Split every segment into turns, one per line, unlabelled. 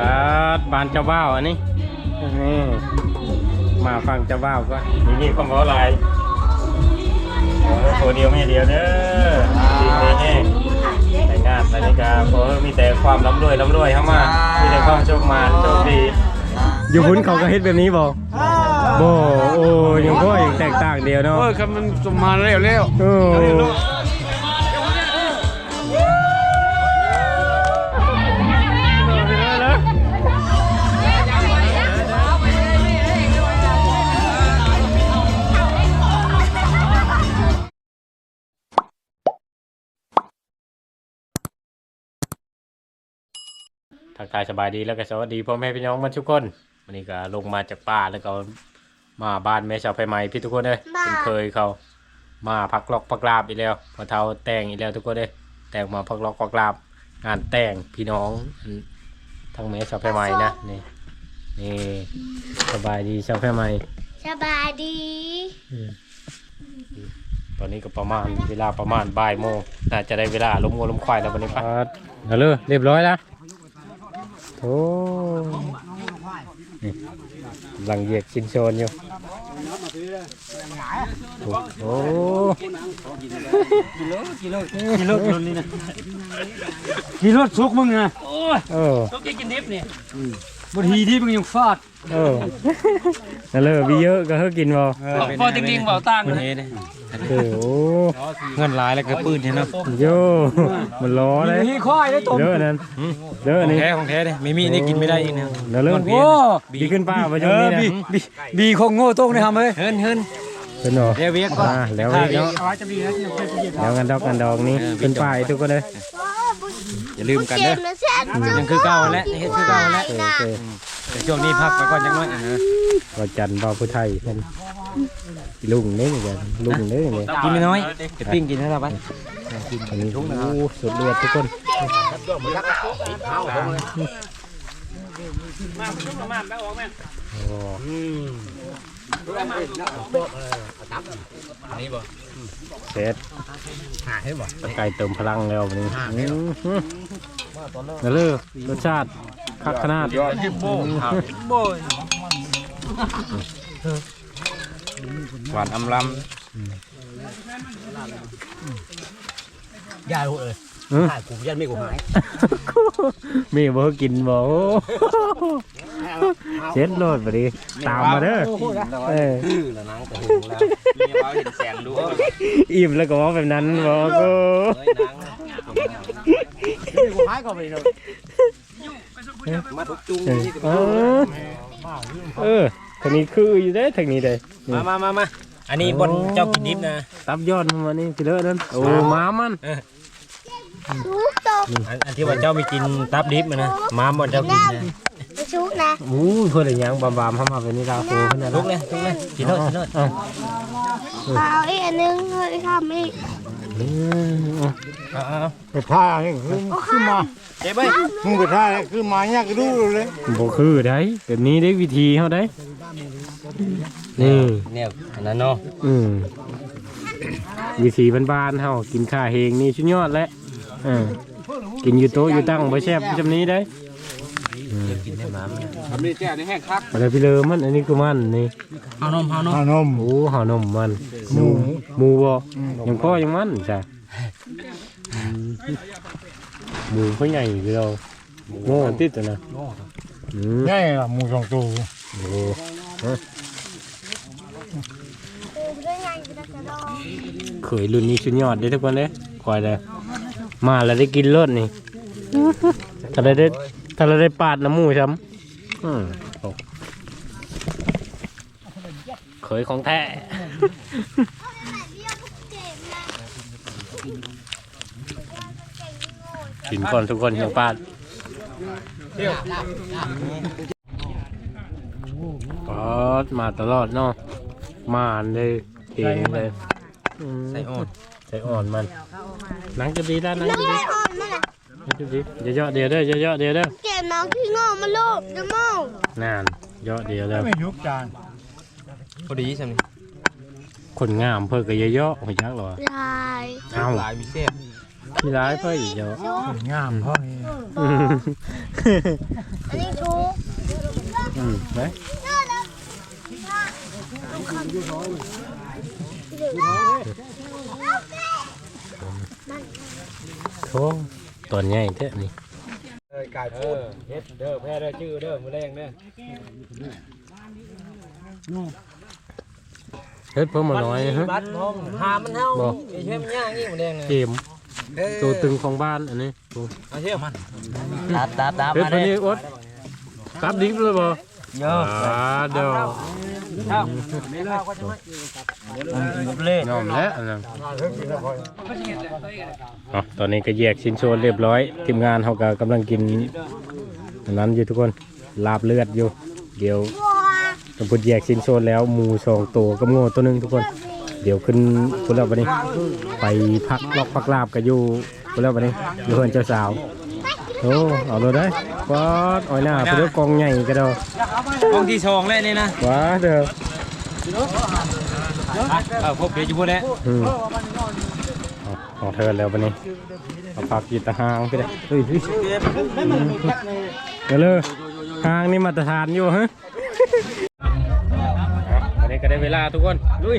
บาดบานเจ้าบ่าวอันนี้นี่มาฟังเจ้าบ่าวก็นี่นี่ของเขาหลายโอ้ยตัวเดียวไม่เดียวเด้อดีเลยแห้งแต่งงานนาฬิกาเพราะมีแต่ความร่ำรวยร่ำรวยเข้ามามีแต่ความโชคมานโชคดีอยู่หุ้นเขาก็เฮ็ดแบบนี้บ่บ่โอ้ยังก็ยังแตกต่างเดียวเนาะ
โอ้ยคำมันสมมาเร็วเร็ว
โอ้ ทักทายสบายดีแล้วก็สวัสดีพ่อแม่พี่น้องมันทุกคนวันนี้ก็ลงมาจากป่าแล้วก็มาบ้านแม่ชาวไฟไหม้พี่ทุกคนเลยเป็นเคยเขามาพักล็อกพักลาบอีกแล้วพอเท่าแต่งอีกแล้วทุกคนเลยแต่งมาพักล็อกพักลาบงานแต่งพี่น้องอันทั้งแม่ชาวไฟไหม้นะนี่นี่สบายดีชาวไฟไหม้
สบายดี
ตอนนี้ก็ประมาณเวลาประมาณบ่ายโมงน่าจะได้เวลาล้มงัวล้มควายแล้ววันนี้ป้าเอาเลยเรียบร้อยแล้ว โอ้นี่กำลังเหยียกชินโชนอยู่โอ้โห
กิโลกิโลกิโลนี่นะกิโลซุกมึงนะโอ้ย
เออ
สุกกินดิบนี่ บางทีที่มึงยังฟาด
เออนั่นเลยมีเยอะก็เฮากินบ่
พอจริงๆเบาตั้งเลย
โอ้โห
เงินหลายแล้วก็ปืนเนาะ
โยมันล้อเลย
มีควายได้ตม
เยอะนั่นเยอะ
ของ
นี่
แท้ของแท้เลยไม่มีนี่กินไม่ได้อีกนะ
นั่นเลย
โอ้
บีขึ้นป้าไป
เอ
ช่วง
อ
นี้
บี
นะ
บีบีคงโง่ต้งได้ทำเลย
เฮินเฮิน
เป็นหรอ
เดี๋ยวเวียกก่อน
อ่าแล้วอีกเนาะ
เอาไว้จะดีนะที่เราเคยเก็บ
แล้วกันดอกกันดอกนี้ขึ้นป้ายทุกคนเลย
อย่าลืมกัน
เก
เด้อ
มนะเส้น
ยังคือเก่าแล้วยังเฮ็ดคือเก่าแล้ว
โอเค
แต่ช่วงนี้พักไปก่อนจังน้อยนะ
ก็จันทร์บ่าวผู้ไทยเป็นลุงนี่เหมือนกันลุงนี่เลย
กินไม่น้อยจะปิ้งกินให้เราไป
อันนี้โอ้สุดเลือดทุกคนโอ้ เสร็จตะไก่เติมพลังแล้ววันนี้อืมฮึนั่นเลยรสชาติคักขนาด
หวานอำล
ยาลูกเอ้ย
อืม
ถ่ายกูยันไม่กูหาย
มีบ่กินบ่โอ้ เช็ดโลดบ่ดีตามมาเด้อเออ
แล้วนังก็หูแล้วมีเขาเห็นแสงดู
อิ่มแล้วก็ว่าแบบนั้นบ่ก็
เฮ้ยนัง
ไม่กูหายก็ไปเลย
มาทุกจุ้ง
เออเออทางนี้คืออยู่ได้อทางนี้ได้อ
มามามามาอันนี้บนเจ้ากินดิบนะ
ตับยอดมันนี่คือเด้อนั่นโอ้ม้ามัน
ชุกตก
อันที่ว่าเจ้าไม่กินตับดิบนะม้าบนเจ้ากินนะ
ชุกนะ
อู้เพิ่นได้หยังบามๆเข้ามาเป็นนี่ดาวโคขนาด
ลุ
นั้น
กเลยลุกเลยกินเลยกินเลย
เอา
เอาอีกอันนึงเฮ้ยทำอีก
อืม
อาเอา
ไปท่าเนี่ยคือคือมา
เจ๊ไป
มึงไปท่าเนี่ยคือมาเนี่ยก็ดูเลย
บ่คือได้แบบนี้ได้วิธีเฮาได้นี่
เนี่ยอันนั้นเนาะ
อืมวิธีบ้านๆเฮากินข้าเฮงนี่ชุดยอดแล้วเออกินอยู่โต๊ะอยู่ตั้งบ่แซ่บจำนี้ได้
กินได้ม้า
ทำนี่แจ้ในแห้งคัก
อะไรพี่เลอมันอันนี้คือมันนี่
เอานมเอานม
ขนม
โอ้หานมมันหมูหมูบ่ยังพ่อยังมันจ้ะอืมหมูเขาใหญ่คือเราโง่ติดตัวนะอืม
ง่ายละหมูสองตัว
โอ้
ได้ไงก็ได้กระโดด
เขยรุ่นนี้ชุดยอดเด้ทุกคนเด้คอยเลยมาแล้วได้กินรสนี่ถ้าได้ได้ ถ้าเราได้ปาดน้ำหมูช้ำอืมโอ้เขยของแท้ กินก่อนทุกคนยังปาดปอดมาตลอดเนาะมาเลยเองเลยอืม
ใส่อ่อน
ใส่อ่อนมันหนังจะดีด้านหนัง
น้อง
จะดี เยอะๆเดียวเด้อเยอะๆเดียวเด้อ
เกมน้องที่โง่มาลูกจะโม่
นานเยอะเดียวเด้อ
ไม่ยุบจาน
พอดีใช่ไหม
คนงามเพิ่นก็เยอะๆหัวยักษ์เหรอ
ลาย
เอ้า
หลายวิเศษ
ขี้ร้ายเพื่ออีกเจ้างา
มพ่อ
อืม
อันนี้ชู
อืมไปโค้ง ตอนใหญ่แท้นี่
เออเฮ็ดเด้อแพ้เด้อชื่อเด้อมื้อแรงเด้อ
เฮ็ดเพิ่มมาน้อยนะฮะ
บัดห้องหามันเฮา
บ่
ไอ้เช่มย่างนี่มื้อแรง
เกมตัวตึงของบ้านอันนี้โอ้
เอาเชี่ยวมันดับดับดับ
เฮ็ดเพิ่นนี่อดตับดิบเลยบ่
เยอะ
อ่าเดี๋ยว
เล่
ยอมแล้วอันนั้นอ๋อตอนนี้ก็แยกชิ้นส่วนเรียบร้อย ทีมงานเขาก็กำลังกินอันนั้นอยู่ทุกคนลาบเลือดอยู่ เดี๋ยวต้องพูดแยกชิ้นส่วนแล้วหมูสองตัวกับโง่ตัวหนึงทุกคน เดี๋ยวขึ้นพุ่นแล้ววันนี้ ไปพักล็อกพักลาบกันอยู่พุ่นแล้ววันนี้อยู่เพื่อนเจ้าสาว โอ้เอาเลยได้ปอดอ้อยหน้าไปเด้อกองใหญ่ก็เด้อ
ห้องที่สองเลยนี่นะ
ว้าเด้อ
เออพบเดี๋ยวจะพูดแล้ว
อืมเอาของเธอแล้ววันนี้เอาพักอยีตะหางไปเลยเฮ้ยเฮ้ยเดี๋ยวเลยหางนี่มาตรฐานอยู่ฮะเอาวันนี้ก็ได้เวลาทุกคนลุย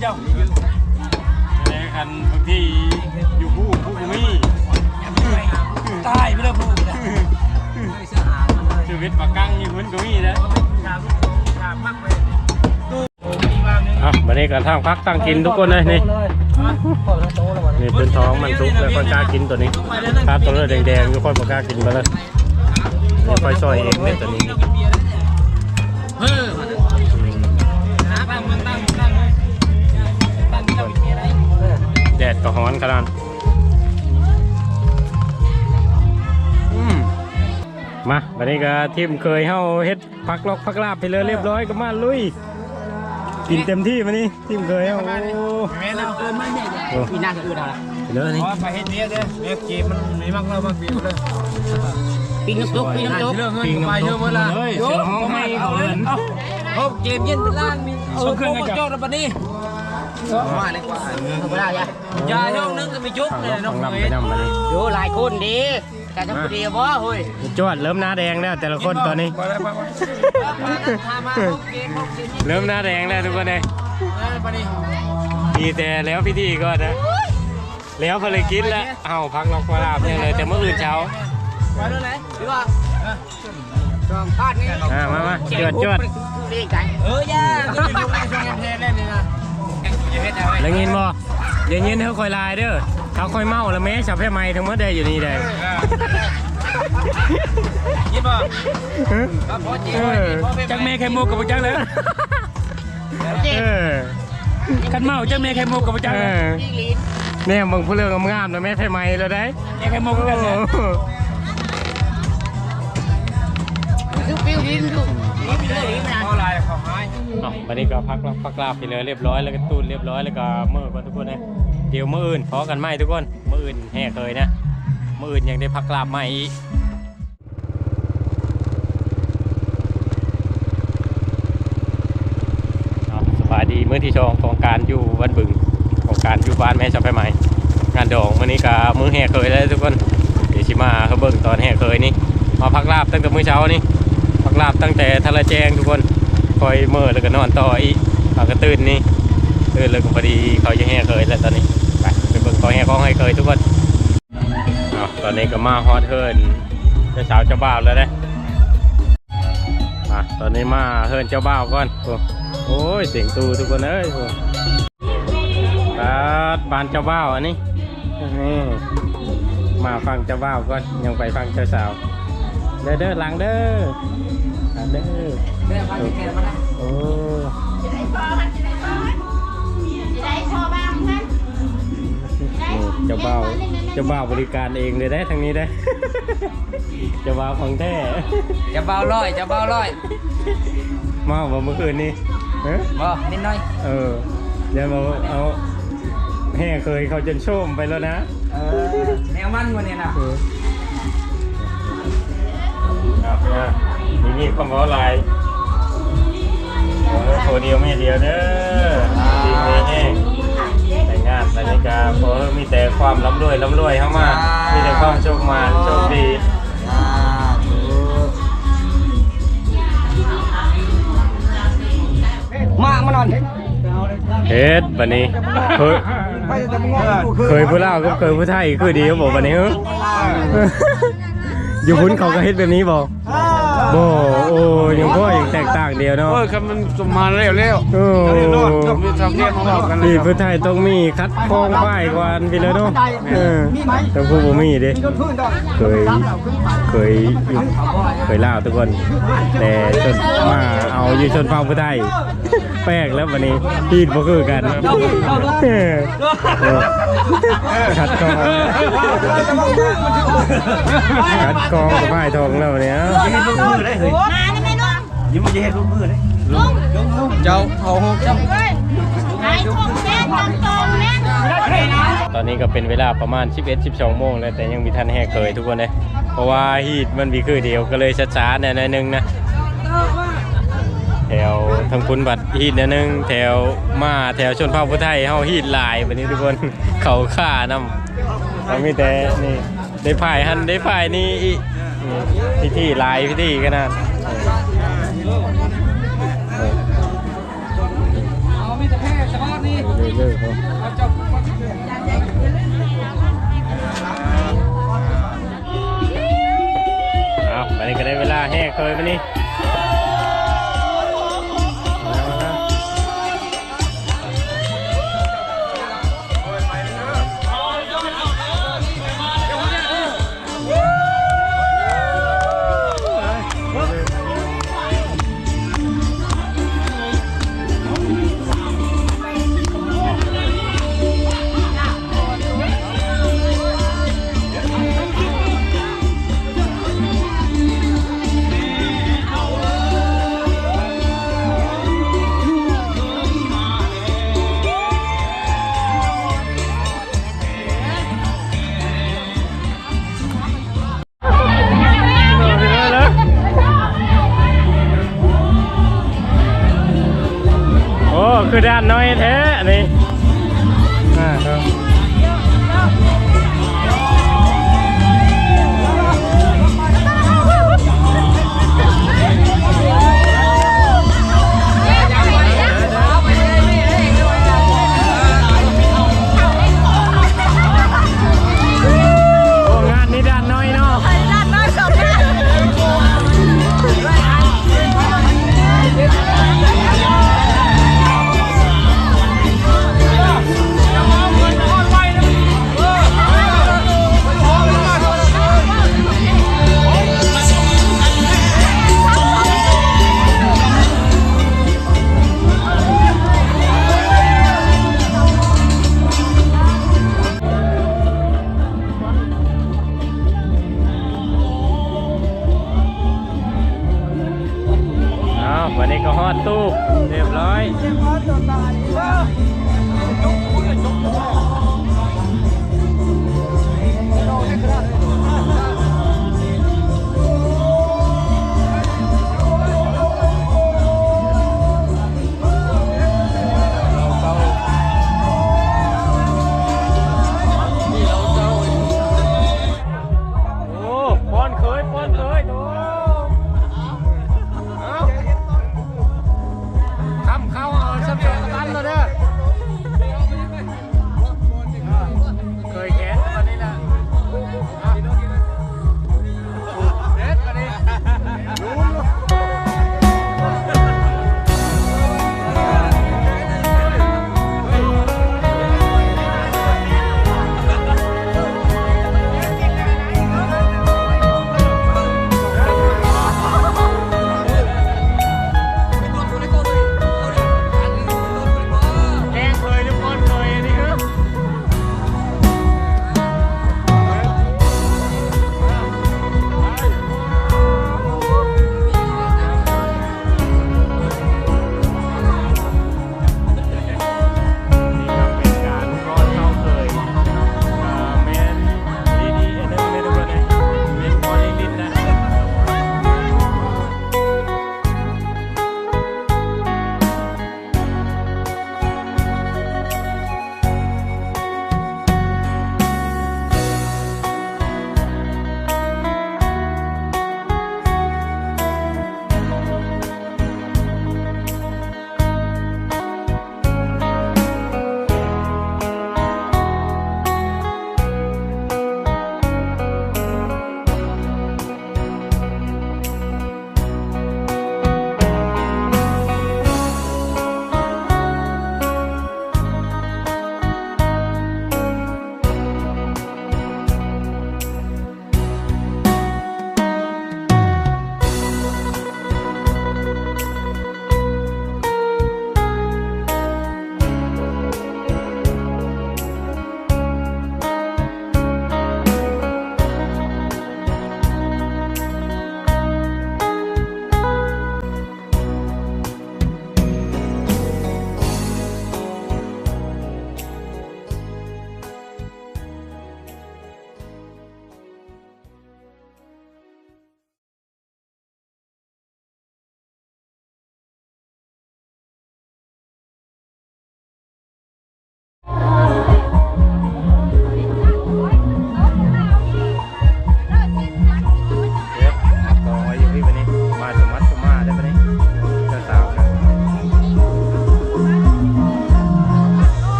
แล้คันบางทีอยู่ผู้ผู้มี
ตายไปแล้วพูด
ชีวิตปากกังอยู่พื้นก็มีนะอะวันนี้กันทางพักตั้งกินทุกคนเลยนี่นี่เป็นท้องมันทุกแล้วค่อยกล้ากินตัวนี้ถ้าตัวเลือดแดงๆก็ค่อยบ่กล้ากินไปเลยนี่ค่อยซอยเองเนี่ยตัวนี้ ก็ร้อนขนาดอืมมาวันนี้ก็ทีมเคยเฮาเฮ็ดพักลอกพักลาบไปเลยเรียบร้อยก็มาลุย กินเต็มที่มานี่ทีมเคยเฮาโอ้
แม่เราเกินมาเนี่ย
โอ้
ปีหน้าจะอื่นเอาละ
ไปเลยนี่
ไปเฮ็ดเนี้ยเด้อเมฆเกมมันไม่มักเรามักเบียร์เลยปีน้ำตกปีน้ำตกเรื่องเงินไปเยอะเมื่อไร
เลยเสือห้องให้เขาเล่น
เอาเกมเย็นเป็นล้านมีเออโคตรโจทย์บัดนี้ ว่าเลยกว่าธรรมดาจ้ะยาช่องนึงก็มีจุกเลยน้
อ
ง
ลำ
เอ๋
ไปนำมาเลย
อยู่หลายคนดีแต่จะคนเดียวบ่เฮ้ย
จวดเริ่มหน้าแดงแล้วแต่ละคนตอนนี้
เริ่
มหน้าแดงแล้วทุกคนเลย
บัดนี้
ดีแต่แล้วพิธีก็นะแล้วภารกิจแล้วเอาพักนอกวาราบเนี่ยเลยแต่เมื่ออื่นเช้า
ไปด้วยไหนหรือว่าจอมพลาดไง
อ่มามาจวดจวด
เออย่าจะไปดูในช่องเอ็มเทเล่นนี่นะ
แล้วยินบ่เดี๋ยวยินเขาคอยลายเด้อเขาคอยเมาแล้วแม่ชาวแพร่ไม้ทั้งหมดได้อยู่นี่ได้
ยินบ่ครับพ่อจีจังแม่ไข่มุกกับจังเลย
เออ
ขันเมาจังเมย์ไข่มุกกับจัง
เออเนี่ยมึงผู้เรื่องงามๆนะแม่แพร่ไม้แล้วได้
เมย์ไข่มุกกันเลย
เอาลายเขาหาย
อ๋อ วันนี้ก็พักแล้วพักลาบไปเลยเรียบร้อยแล้วก็ตูนเรียบร้อยแล้วก็เมื่อกันทุกคนนะเดี๋ยวมื่ออื่นพอกันไหมทุกคนมื่ออื่นแห่เคยนะมื่ออื่นยังได้พักลาบใหม่อีกสบายดีเมื่อที่ชองของการอยู่วันบึงของการอยู่บ้านแม่ชอบไปใหม่งานดองวันนี้ก็มือแห่เคยแล้วทุกคนเดี๋ยวชิมาเขาเบิ่งตอนแห่เคยนี่มาพักลาบตั้งแต่มื้อเช้านี่พักลาบตั้งแต่ทะเลแจงทุกคน คอยเมื่อแล้วก็นอนต่ออีกปาก็ตื่นนี่ตื่นแล้วก็พอดีเขาจะแห่เคยแล้วตอนนี้ไปไปเบิ่งเขาแห่ของให้เคยทุกคนตอนนี้ก็มาฮอตเฮิร์นเจ้าสาวเจ้าบ่าวแล้วเด้มาตอนนี้มาเฮิร์นเจ้าบ่าวก่อนโอ้ยเสียงตูทุกคนเอ้ยโอ้บาดบานเจ้าบ่าวอันนี้มาฟังเจ้าบ่าวก่อนยังไปฟังเจ้าสาวเด้อเด้อหลังเด้อ หลังเด้อ
แม่พันแกมาได้
โอ้
จะได้พอมันจะได้พอมันจะได้พอบ้างน
นี่เจ้าบ่าจ้าบ่าบริการเองเลยได้ทางนี้ได้จ้าบ่าของแท้
จะเบาร้อยจะเบาร้อย
มาบ่าเมื่อคืนนี้เอ้ย
บ่นิดหน่อย
เออเดี๋ยวมาเอาแห่เคยเขาจนโชมไปแล้วนะ
เออแนวมันวันนี้นะ
เออเอาเอานี่นี่ความเขาลายเออโคเดียวไม่เดียวเด้อดีเลยแห้งแต่งงานนาฬิกาเพราะมีแต่ความร่ำรวยร่ำรวยเข้ามา มีแต่ความโชคมาโชคดี
มามาหน่อย
เฮ็ดบันนี้เคยเคยผู้เล่าวก็เคยผู้ไทยคือดีเขาบอกบันนี้เฮ้ยอยู่พุ้นเขาก็เฮ็ดแบบนี้บอก บ่โอ้ยังพ่อยังแตกต่างเดียวเนาะ
โอ้ยครับมันสมมาเร็วเร็ว
โอ้
เนาะต้องมีทำเนียบมาบอกกัน
พี่ผู้ไทยต้องมีคัดคองป้ายกวานพี่เลยเนาะเออแต่ผู้บ่มีเด้เคยเคยอยู่เคยล่าวทุกคน แต่จนมาเอาอยู่ชนเผ่าผู้ไทย แปลกแล้ววันนี้พี่บ่คือกันเออเออคัดคองคัดคองกับป้ายทองแล้ววันนี้เอ้า
มาได้ไหมน้อง
ยิ้มมันจะเห็นรูปมือเลย
ลุง
เจ้าเขาหกเจ้า
เฮ้ยไอ้ทงแม่ทำตรงแม่
ตอนนี้ก็เป็นเวลาประมาณ 11 12 โมงแล้วแต่ยังมีทันแห่เคยทุกคนเลยเพราะว่าฮีดมันมีคือเดียวก็เลยช้าๆหน่อยๆนึงนะ แถวทางคุณบัดฮีดนิดนึงแถวมาแถวชนเผ่าพุทธไทยเฮาฮีดหลายวันนี้ทุกคนเขาฆ่านำเรามีแต่นี่ได้พายหันได้พายนี่อีนี่พิธีหลายพิธีกันนะ
เอามีแต่แค่เฉพาะนี้
เรื่อยๆครับ
เอา
วันนี้ก็ได้เวลาแห่เคยวันนี้ โอ้คื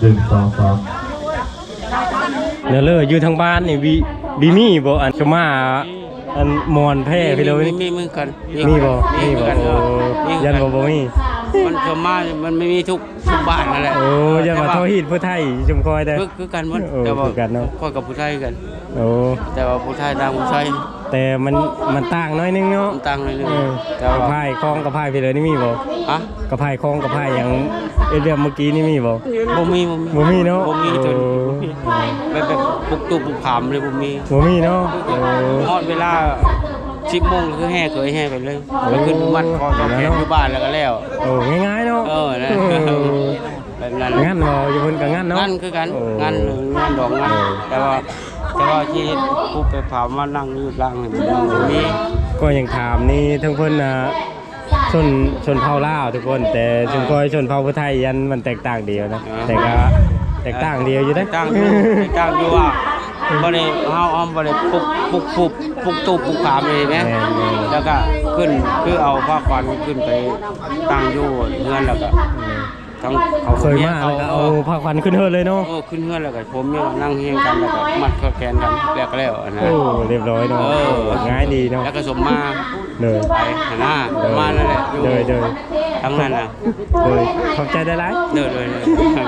หนึ่งสองสาม
เนื้อเลืออยู่ทางบ้านนี่บีบีมี่บ่อันจะมาอันมอนแพ้ไปเลย
มี
นี่
มีมือกัน
มีบ่มีบ่
กัน
โอ้ยันบ่บ่มี
มันก็มามันไม่มีทุกทุกบ้านนั่นแหละ
โอ้ยันว่าโทฮีดผู้ไทยจุมคอยได้
คือคือกันหมัน
โอ้
แต่ว่า
คือกันเนาะ
ค่อยกับผู้ไทยกัน
โอ้
แต่ว่าผู้ไทยต่างผู้ไทย
แต่มันมันต่างน้อยนึงเนาะ
มันต่างเลยนึง
เออ
แต่
กระ
ว่า
พายคลองกระพายไปเลยนี่มีบ่
ฮะ
กระพายคลองกระพายอย่างเอเรียมเมื่อกี้นี่มีบ่
บ่มี
บ่มีเนาะ
บ่มีจน
โอ้
บ่มีแบบแบบปลุกตุกปลุกขามเลยบ่มี
บ่มีเนาะโอ้
ฮอดเวลา 10โมงคือแห่เคยแห่ไปเลย แล้วขึ้นมัดคอกับแขนอยู่บ้านแล้วก็แล้ว
โอ้ง่ายๆเนาะ
เออนะ
โอ้
แบบนั้น
งั้นบ่อยู่เพิ่นก็งั้นเนาะ
งั้นคือกัน
โอ้
งั้นงั้นดอกงั้น
โอ้
แต่ว่าแต่ว่าที่ปุ๊บไปเผามานั่งอยู่ล่างนี่มันยังบ่มี
ก็ยังถามนี่ทั้งเพิ่นน่ะชนชนเผ่าลาวทุกคน แต่ชนคอยชนเผ่าผู้ไทยยันมันแตกต่างเดียวนะแต่ก็แตกต่างเดียวอยู่
แต
นะ
กต่างอยู่แตกต่างอยู่ว่า บ่ได้เฮาเอาบ่ได้ปุกปุกปุกปุกตูปปลุกขามเลยแหม
แม่นแม่น
แล้วก็ขึ้นคือเอาผ้าควันขึ้นไปตั้งอยู่เฮือนแล้วก็ทั้ง
เขาเคยมาแล้วก็เอาผ้าควันขึ้นเฮือนเลยเนาะ
เออขึ้นเฮือนแล้วก็ผมเนี่ยนั่งเฮียงกันแล้วก็มัดข้อแขนกันแล้วก็แล้วอันะ
โอ้เรียบร้อยเนาะ
เออ
ง่ายดีเนาะ
แล้วก็สมมา
เลย
ไปหาหน้าประมาณนั่นแหละอยู่
เลยเลย
ทั้งนั้นน่ะ
เลยขอบใจได้ไร
เด้อเลยเลย
ซึ่งส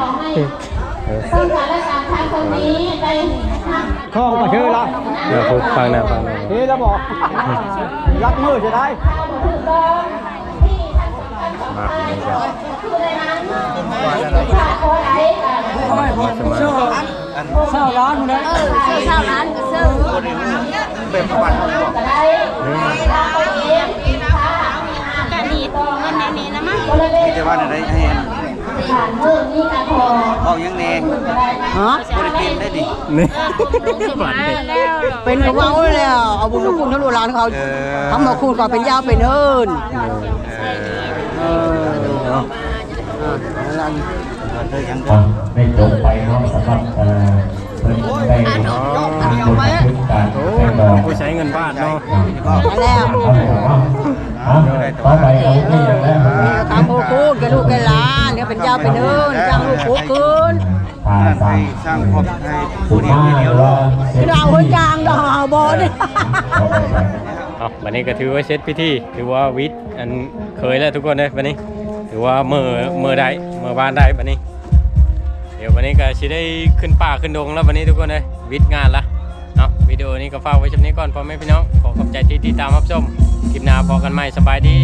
ถานการณ์ชายคนนี้ได้
ข้องมาเชื่อละ
เดี๋ยวผมฟังนะฟังนะ
เฮ้ยแล้วบอกรักมือจะได้
มานี่กันมาสมา
เศร้าร้านมึงนะ
เออซื้อเช่าร้านก็ซื้อแบบประวัติก็ได้กันนี้มันในนี้นะมั้ง
มีแต่ว่าอะไรให้
ผ่านมือนี่กระทง
บอกยังแน่
ฮะ
บริเป็นได้ดิ
นี่
มาแล้ว
เป็นกระเว้าแล้วเอาบุญคุณทั้งโบราณเขา
เออ
ทำมาคุณก็เป็นยาวเป็นเฮิน
เออเธอยัง
อะได้จบไปเนาะสำหรับเอ่อเพิ่นได้บทบันทึกการ
โอ้
แสดง
ผู้ใช้เงินบาทเนาะ
มาแล้ว
ต่อไปเอาที่อย่างแรกนะ
ทำโมคุณแกลูกแกหลานเนี่ยเป็นยาเป็นเฮินจ้างลูกคุกคืน
อ่า
ให้
สาม
สร้างครอบให้
สุ
ผู้
ด
เดียว
มาก
เดียว
ว่าเรา
วเฮินจางดาวบอเนี่ย
ต่อไปไป
เอาวันนี้ก็ถือว่าเสร็จพิธีถือว่าวิทย์อันเคยแล้วทุกคนเลยวันนี้ ถือว่าเมื่อเมื่อได้เมื่อบ้านได้วันนี้ เดี๋ยววันนี้ก็สิได้ขึ้นป่าขึ้นดงแล้ววันนี้ทุกคนเลยวิทย์งานละ เนาะวิดีโอนี้ก็ฝากไว้ชมนี้ก่อนพ่อแม่พี่น้องขอขอบใจที่ติดตามรับชมคลิปหน้าพอกันใหม่สบายดี